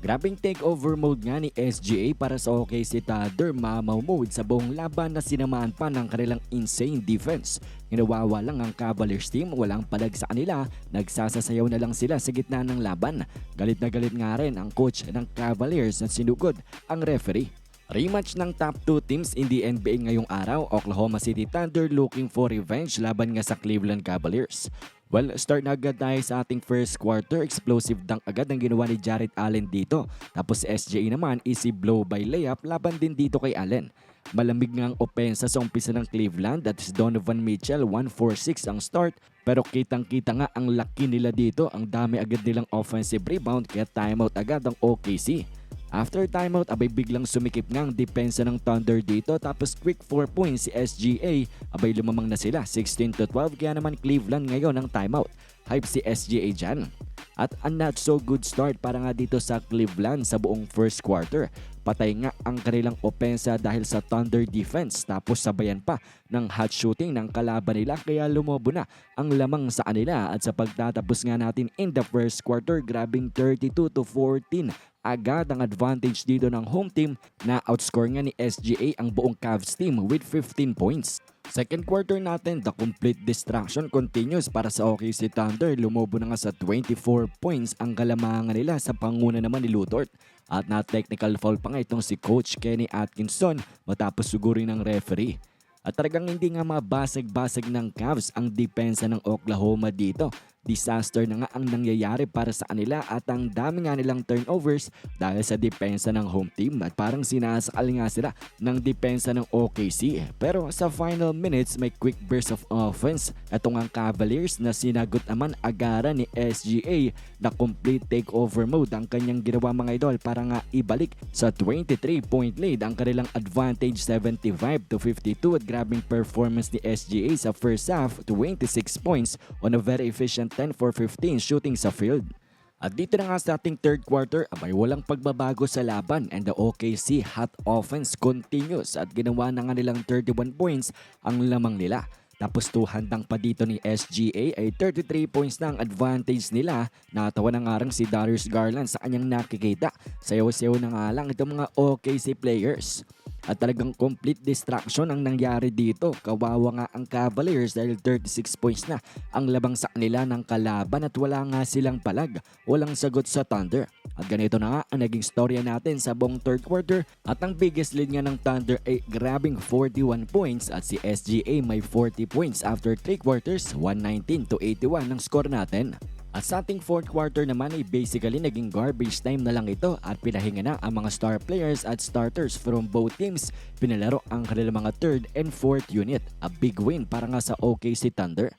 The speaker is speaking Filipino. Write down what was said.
Grabing takeover mode nga ni SGA para sa OKC Thunder mamaw mode sa buong laban na sinamaan pa ng kanilang insane defense. Ginawawa lang ang Cavaliers team, walang palag sa kanila, nagsasasayaw na lang sila sa gitna ng laban. Galit na galit nga rin ang coach ng Cavaliers na sinugod ang referee. Rematch ng top 2 teams in the NBA ngayong araw, Oklahoma City Thunder looking for revenge laban nga sa Cleveland Cavaliers. Well, start na agad tayo sa ating first quarter. Explosive dunk agad ang ginawa ni Jared Allen dito. Tapos si SGA naman, easy blow by layup laban din dito kay Allen. Malamig nga ang opensa sa umpisa ng Cleveland that is Donovan Mitchell 146 ang start pero kitang kita nga ang laki nila dito ang dami agad nilang offensive rebound kaya timeout agad ang OKC. After timeout, abay biglang sumikip nga ang depensa ng Thunder dito tapos quick 4 points si SGA. Abay lumamang na sila 16 to 12 kaya naman Cleveland ngayon ang timeout. Hype si SGA dyan. At a not so good start para nga dito sa Cleveland sa buong first quarter. Patay nga ang kanilang opensa dahil sa Thunder defense. Tapos sabayan pa ng hot shooting ng kalaban nila. Kaya lumobo na ang lamang sa kanila. At sa pagtatapos nga natin in the first quarter grabing 32 to 14 agad ang advantage dito ng home team. Na outscore nga ni SGA ang buong Cavs team with 15 points. Second quarter natin, the complete distraction continues para sa OKC Thunder. Lumobo na nga sa 24 points ang kalamangan nila sa panguna naman ni Lutort. At na technical foul pa nga itong si Coach Kenny Atkinson matapos sugurin ng referee. At talagang hindi nga mabasag-basag ng Cavs ang depensa ng Oklahoma dito. Disaster na nga ang nangyayari para sa kanila at ang dami nga nilang turnovers dahil sa depensa ng home team at parang sinasakal nga sila ng depensa ng OKC. Pero sa final minutes may quick burst of offense. Ito nga ang Cavaliers na sinagot naman agaran ni SGA na complete takeover mode ang kanyang ginawa mga idol para nga ibalik sa 23 point lead ang kanilang advantage 75 to 52 at grabing performance ni SGA sa first half 26 points on a very efficient 10 for 15 shooting sa field. At dito na nga sa ating third quarter, abay walang pagbabago sa laban and the OKC hot offense continues at ginawa na nga nilang 31 points ang lamang nila. Tapos handang pa dito ni SGA ay 33 points na ang advantage nila. Natawa na nga rin si Darius Garland sa kanyang nakikita. Sayaw-sayaw na nga lang itong mga OKC players. At talagang complete distraction ang nangyari dito. Kawawa nga ang Cavaliers dahil 36 points na ang labang sa kanila ng kalaban at wala nga silang palag. Walang sagot sa Thunder. At ganito na nga ang naging storya natin sa buong third quarter at ang biggest lead nga ng Thunder ay grabbing 41 points at si SGA may 40 points after 3 quarters, 119 to 81 ang score natin. At sa ating fourth quarter naman ay basically naging garbage time na lang ito at pinahinga na ang mga star players at starters from both teams. Pinalaro ang kanilang mga third and fourth unit. A big win para nga sa OKC Thunder.